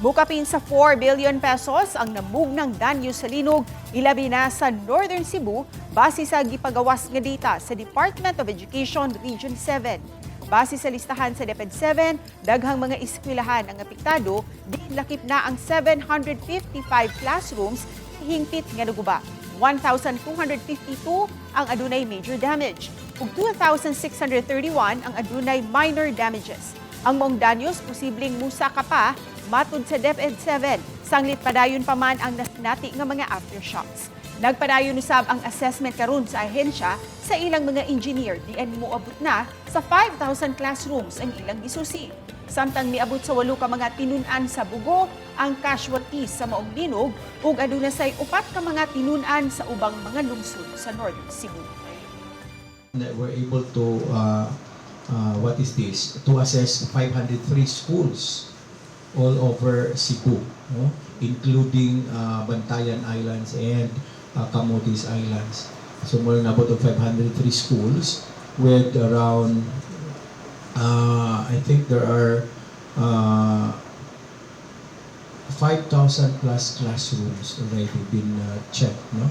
Bukapin sa 4 billion pesos ang namugnang danyo sa linog, ilabi na sa Northern Cebu, base sa gipagawas nga data sa Department of Education Region 7. Base sa listahan sa DepEd 7, daghang mga eskwelahan ang apektado, di lakip na ang 755 classrooms hingpit nga naguba. 1,252 ang adunay major damage ug 2,631 ang adunay minor damages. Ang maong danyos posibleng musaka pa matud sa DepEd 7 sanglit padayon pa man ang nasinati nga mga aftershocks. Nagpadayon usab ang assessment karon sa ahensya sa ilang mga engineer diin moabot na sa 5,000 classrooms ang ilang gisusi. Samtang niabot sa walo ka mga tinun-an sa bugo ang casualties sa maong linog ug aduna say upat ka mga tinun-an sa ubang mga lungsod sa Northern Cebu. that we're able to uh, uh, what is this to assess 503 schools all over Cebu no? including uh, Bantayan Islands and uh, Camotes Islands so more than about 503 schools with around uh, I think there are uh, 5,000 plus classrooms already been uh, checked no